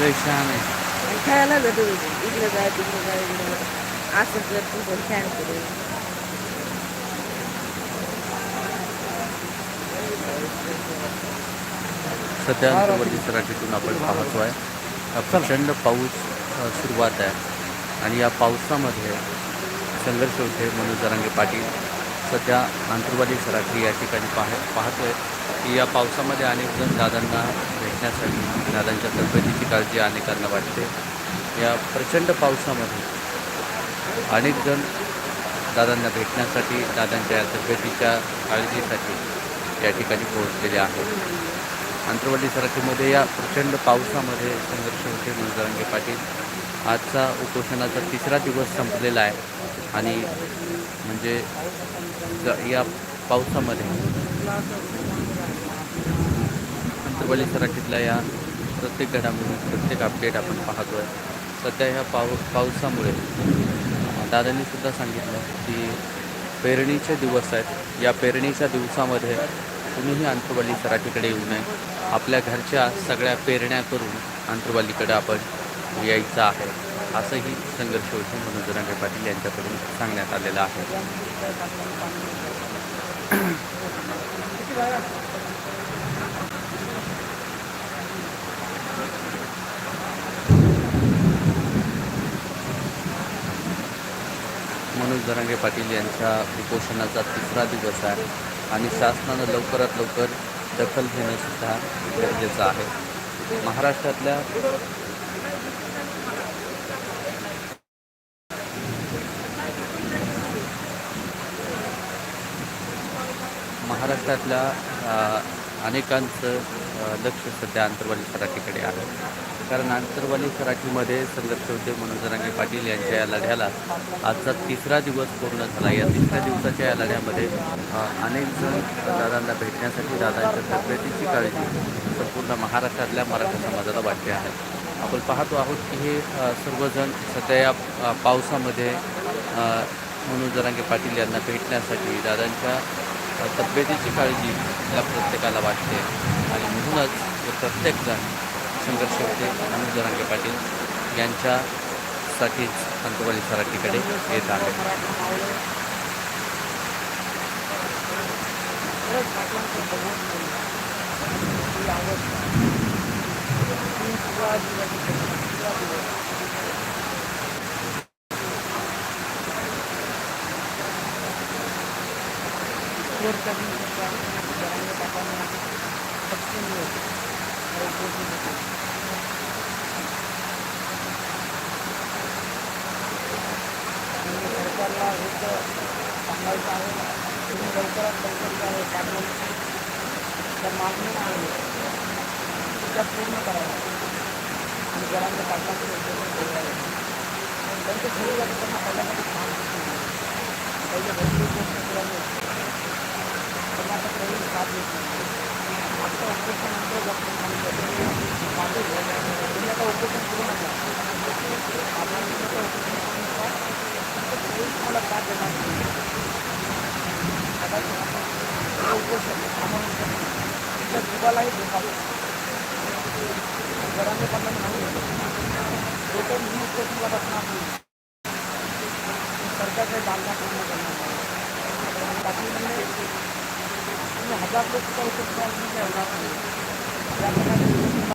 लय छान आहे खेळायला इकडे जाय तिकडे जाय इकडे जाय असं तसं फॅन करू सध्या सराठीतून आपण पाहतो आहे प्रचंड पाऊस सुरुवात आहे. आणि या पावसामध्ये संघर्ष होते मनोज जरांगे पाटील. सध्या आंतरवादी सराठी या ठिकाणी पाह पाहतो आहे की या पावसामध्ये अनेक जण दादांना भेटण्यासाठी दादांच्या तब्येतीची काळजी अनेकांना वाटते. या प्रचंड पावसामध्ये अनेक जण दादांना भेटण्यासाठी दादांच्या तब्येतीच्या काळजीसाठी या ठिकाणी पोहोचलेले आहेत. आंतरवाडी सराठीमध्ये या प्रचंड पावसामध्ये संघर्ष होते मनोजरांगे पाटील. आजचा उपोषणाचा तिसरा दिवस संपलेला आहे आणि म्हणजे ज- या पावसामध्ये. आंतरवाली सराठीतल्या या प्रत्येक घडामोडी प्रत्येक अपडेट आपण पाहतो आहे सध्या ह्या पाव पावसामुळे दादांनी सुद्धा सांगितलं की पेरणीचे दिवस आहेत. या पेरणीच्या दिवसामध्ये कुणीही आंतरवाली सराठीकडे येऊ नये. आपल्या घरच्या सगळ्या पेरण्या करून आंतरवालीकडे आपण यायचं आहे. असंही संघर्ष होते म्हणून रंगे पाटील यांच्याकडून सांगण्यात आलेलं आहे. मनोज जरांगे पाटील यांच्या उपोषणाचा तिसरा दिवस आहे आणि शासनानं लवकरात लवकर दखल घेणंसुद्धा गरजेचं आहे. महाराष्ट्रातल्या महाराष्ट्रातल्या अनेकांचं लक्ष सध्या आंतरवाली सराठीकडे आहे. कारण आंतरवाली सराठीमध्ये संघर्ष होते मनोज जरांगे पाटील यांच्या या लढ्याला आजचा तिसरा दिवस पूर्ण झाला. या तिसऱ्या दिवसाच्या या लढ्यामध्ये अनेक जण दादांना भेटण्यासाठी दादांच्या तब्येतीची काळजी संपूर्ण महाराष्ट्रातल्या मराठा समाजाला वाटते आहे. आपण पाहतो आहोत की हे सर्वजण सध्या या पावसामध्ये अ, मनोज जरांगे पाटील यांना भेटण्यासाठी दादांच्या तब्येतीची काळजी या प्रत्येकाला वाटते. आणि म्हणूनच हे प्रत्येकजण संघर्ष होते मनोज जरांगे पाटील यांच्यासाठीच अंतवाली सराठीकडे येत आहे सरकारला एक सांगायचं आहे. तुम्ही लवकरात लवकर जे आहे पाठवून मागणी आहे. त्या पूर्ण कराव्या. आणि घरांच्या पाटलांचे उद्योग करावे त्यांच्या घरी जातं त्यांना पहिल्यामध्ये आता ऑपरेशननंतर डॉक्टर माझं झालं तुम्ही आता ऑपरेशन करू नका आपण तुम्ही ऑपरेशन करू नका तुम्हाला काय देणार कदाचित उपोषण आम्हाला तुमच्या जीवालाही धोका घराने बदल नाही डोक्यात मी उपोषणाला बसणार नाही सरकारच्या बांधण्या पूर्ण करणार नाही बाकी हजार रुपये